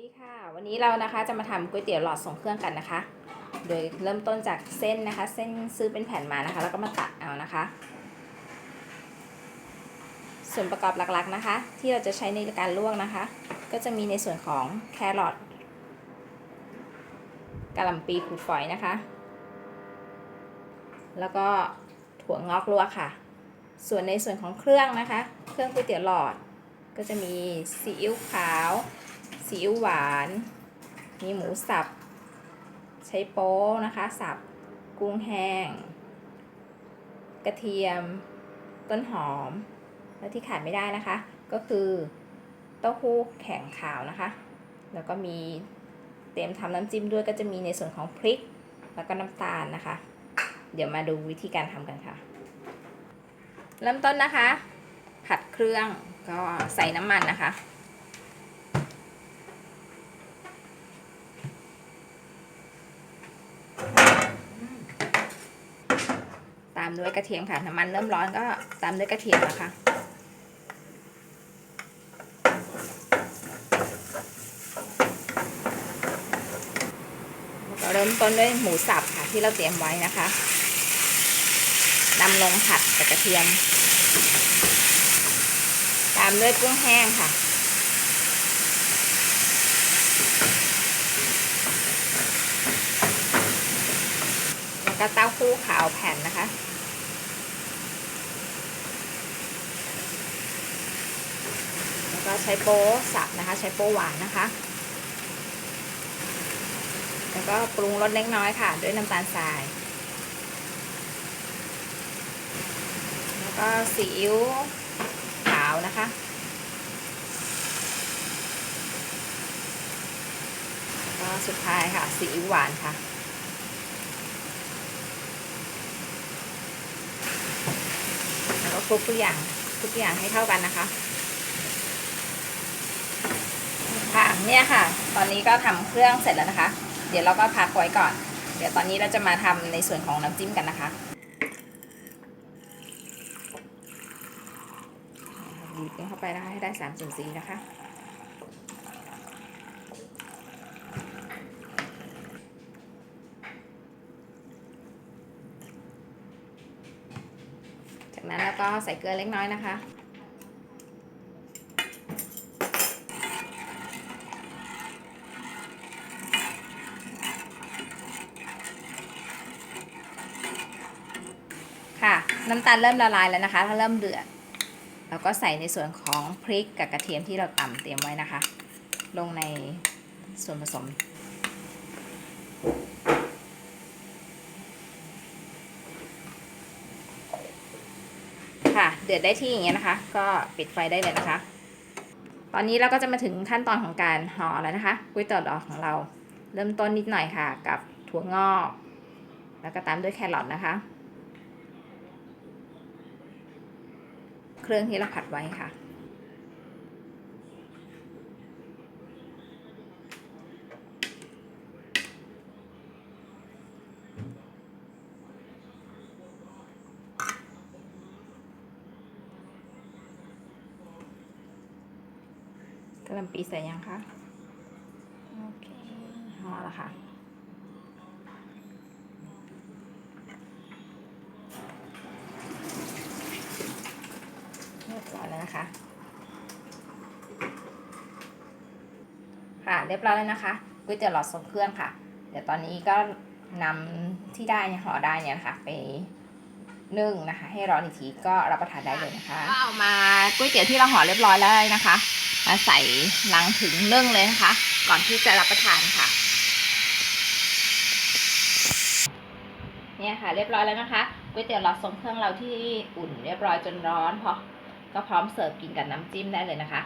ดีค่ะ วันนี้เรานะคะจะมาทำก๋วยเตี๋ยวหลอดส่งเครื่องกันนะคะ โดยเริ่มต้นจากเส้นนะคะ เส้นซื้อเป็นแผ่นมานะคะ แล้วก็มาตัดเอานะคะ ส่วนประกอบหลักๆนะคะ ที่เราจะใช้ในการลวกนะคะ ก็จะมีในส่วนของแครอทกะหล่ำปีขูดฝอยนะคะ แล้วก็ถั่วงอกลวกค่ะ ส่วนในส่วนของเครื่องนะคะ เครื่องก๋วยเตี๋ยวหลอดก็จะมีซีอิ๊วขาว ซีอิ๊วหวาน มีหมูสับ ใช้โป๊นะคะ สับ กุ้งแห้ง กระเทียม ต้นหอม และที่ขาดไม่ได้นะคะ ก็คือเต้าหู้แข็งขาวนะคะ แล้วก็มีเตรียมทำน้ำจิ้มด้วยก็จะมีในส่วนของพริก แล้วก็น้ำตาลนะคะ เดี๋ยวมาดูวิธีการทำกันค่ะ เริ่มต้นนะคะ ผัดเครื่องก็ใส่น้ำมันนะคะามด้วยกระเทียมค่ะ น้ำมันเริ่มร้อนก็ตามด้วยกระเทียมนะคะแล้วเริ่มต้นด้วยหมูสับค่ะที่เราเตรียมไว้นะคะนำลงผัดกับกระเทียม ตามด้วยกุ้งแห้งค่ะแล้วก็เต้าหู้ขาวแผ่นนะคะ แล้วก็ ใช้โป๊สับนะคะ ใช้โป๊หวานนะคะ แล้วก็ปรุงรสเล็กน้อยค่ะ ด้วยน้ำตาลทราย แล้วก็ซีอิ๊วขาวนะคะแล้วก็สุดท้ายค่ะซีอิ๊วหวานค่ะแล้วก็คลุกทุกอย่างทุกอย่างให้เข้ากันนะคะ ค่ะเนี่ยค่ะ ตอนนี้ก็ทำเครื่องเสร็จแล้วนะคะ เดี๋ยวเราก็พักไว้ก่อน เดี๋ยวตอนนี้เราจะมาทำในส่วนของน้ำจิ้มกันนะคะบีบเข้าไปนะคะให้ได้สามส่วนสีนะคะจากนั้นแล้วก็ใส่เกลือเล็กน้อยนะคะ ค่ะ น้ำตาลเริ่มละลายแล้วนะคะ ถ้าเริ่มเดือดเราก็ใส่ในส่วนของพริกกับกระเทียมที่เราตำเตรียมไว้นะคะ ลงในส่วนผสม ค่ะ เดือดได้ที่อย่างเงี้ยนะคะ ก็ปิดไฟได้เลยนะคะ ตอนนี้เราก็จะมาถึงขั้นตอนของการห่อแล้วนะคะก๋วยเตี๋ยวดอกของเรา เริ่มต้นนิดหน่อยค่ะ กับถั่วงอก แล้วก็ตามด้วยแครอทนะคะ เครื่องที่เราผัดไว้ค่ะ กระลำปีใส่ยังคะ โอเคห่อแล้วค่ะ เรียบร้อยแล้ว นะคะ ค่ะเรียบร้อยแล้วนะคะก๋วยเตี๋ยวหลอดทรงเครื่องค่ะ เดี๋ยวตอนนี้ก็นำที่ได้เนี่ยห่อได้เนี่ยนะคะไปนึ่งนะคะ ให้ร้อนอีกทีก็รับประทานได้เลยนะคะก็เอามาก๋วยเตี๋ยวที่เราห่อเรียบร้อยแล้วนะคะมาใส่ลังถึงนึ่งเลยนะคะ ก่อนที่จะรับประทานค่ะ เนี่ยค่ะ เรียบร้อยแล้วนะคะก๋วยเตี๋ยวหลอดทรงเครื่องเราที่อุ่นเรียบร้อยจนร้อนพอ ก็พร้อมเสิร์ฟกินกับน้ำจิ้มได้เลยนะคะ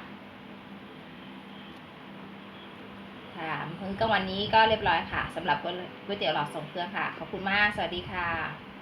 ค่ะมื้อกลางวันนี้ก็เรียบร้อยค่ะสำหรับก๋วยเตี๋ยวหลอดทรงเครื่องค่ะ ขอบคุณมาก สวัสดีค่ะ